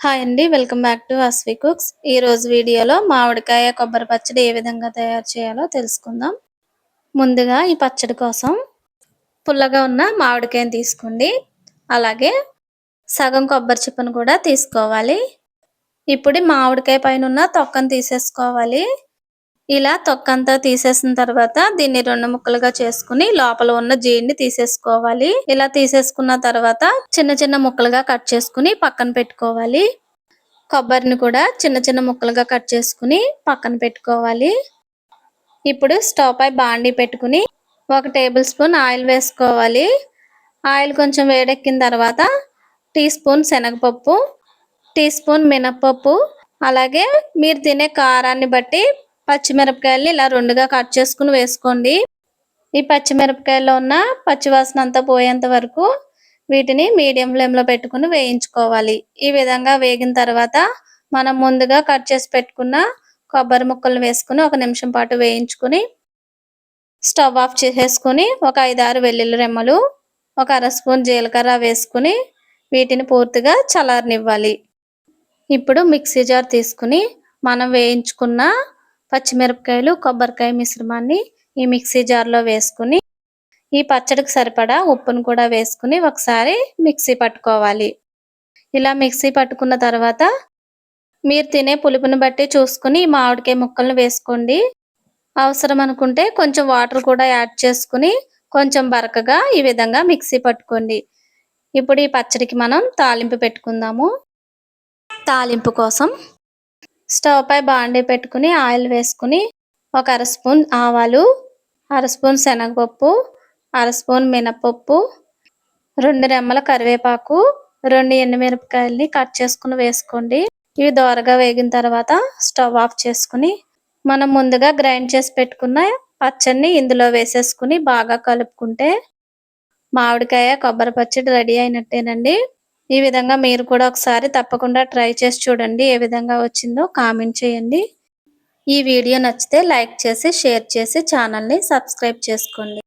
Hi అండి welcome back to Aswi cooks ఈరోజు వీడియోలో మామిడికాయ కొబ్బరి పచ్చడి ఏ విధంగా తయారు చేయాలో తెలుసుకుందాం. ముందుగా ఈ పచ్చడి కోసం పుల్లగా ఉన్న మామిడికాయని తీసుకోండి. అలాగే సగం కొబ్బరి చిప్పను కూడా తీసుకోవాలి. ఇప్పుడు మామిడికాయ పైన ఉన్న తొక్కను తీసేసుకోవాలి. ఇలా తొక్కంతా తీసేసిన తర్వాత దీన్ని రెండు ముక్కలుగా చేసుకుని లోపల ఉన్న జీడిని తీసేసుకోవాలి. ఇలా తీసేసుకున్న తర్వాత చిన్న చిన్న ముక్కలుగా కట్ చేసుకుని పక్కన పెట్టుకోవాలి. కొబ్బరిని కూడా చిన్న చిన్న ముక్కలుగా కట్ చేసుకుని పక్కన పెట్టుకోవాలి. ఇప్పుడు స్టవ్ పై బాండీ పెట్టుకుని ఒక టేబుల్ స్పూన్ ఆయిల్ వేసుకోవాలి. ఆయిల్ కొంచెం వేడెక్కిన తర్వాత టీ స్పూన్ శనగపప్పు టీ స్పూన్ మినప్పప్పు అలాగే మీరు తినే కారాన్ని బట్టి పచ్చిమిరపకాయలని ఇలా రెండుగా కట్ చేసుకుని వేసుకోండి. ఈ పచ్చిమిరపకాయల్లో ఉన్న పచ్చివాసన అంతా పోయేంత వరకు వీటిని మీడియం ఫ్లేమ్లో పెట్టుకుని వేయించుకోవాలి. ఈ విధంగా వేగిన తర్వాత మనం ముందుగా కట్ చేసి పెట్టుకున్న కొబ్బరి ముక్కలు వేసుకుని ఒక నిమిషం పాటు వేయించుకుని స్టవ్ ఆఫ్ చేసేసుకుని ఒక ఐదారు వెల్లుల్లి రెమ్మలు ఒక అర స్పూన్ జీలకర్ర వేసుకుని వీటిని పూర్తిగా చల్లారనివ్వాలి. ఇప్పుడు మిక్సీ జార్ తీసుకుని మనం వేయించుకున్న పచ్చిమిరపకాయలు కొబ్బరికాయ మిశ్రమాన్ని ఈ మిక్సీ జార్లో వేసుకుని ఈ పచ్చడికి సరిపడా ఉప్పును కూడా వేసుకుని ఒకసారి మిక్సీ పట్టుకోవాలి. ఇలా మిక్సీ పట్టుకున్న తర్వాత మీరు తినే పులుపుని బట్టి చూసుకుని మామిడికాయ ముక్కలను వేసుకోండి. అవసరం అనుకుంటే కొంచెం వాటర్ కూడా యాడ్ చేసుకుని కొంచెం బరకగా ఈ విధంగా మిక్సీ పట్టుకోండి. ఇప్పుడు ఈ పచ్చడికి మనం తాలింపు పెట్టుకుందాము. తాలింపు కోసం స్టవ్ పై బాండీ పెట్టుకుని ఆయిల్ వేసుకుని ఒక అర స్పూన్ ఆవాలు అర స్పూన్ శనగపప్పు అర స్పూన్ మినపప్పు రెండు రెమ్మల కరివేపాకు రెండు ఎండుమిరపకాయలని కట్ చేసుకుని వేసుకోండి. ఇవి దోరగా వేగిన తర్వాత స్టవ్ ఆఫ్ చేసుకుని మనం ముందుగా గ్రైండ్ చేసి పెట్టుకున్న పచ్చడిని ఇందులో వేసేసుకుని బాగా కలుపుకుంటే మామిడికాయ కొబ్బరి పచ్చడి రెడీ అయినట్టేనండి. ఈ విధంగా మీరు కూడా ఒకసారి తప్పకుండా ట్రై చేసి చూడండి. ఏ విధంగా వచ్చిందో కామెంట్ చేయండి. ఈ వీడియో నచ్చితే లైక్ చేసి షేర్ చేసి ఛానల్ని సబ్స్క్రైబ్ చేసుకోండి.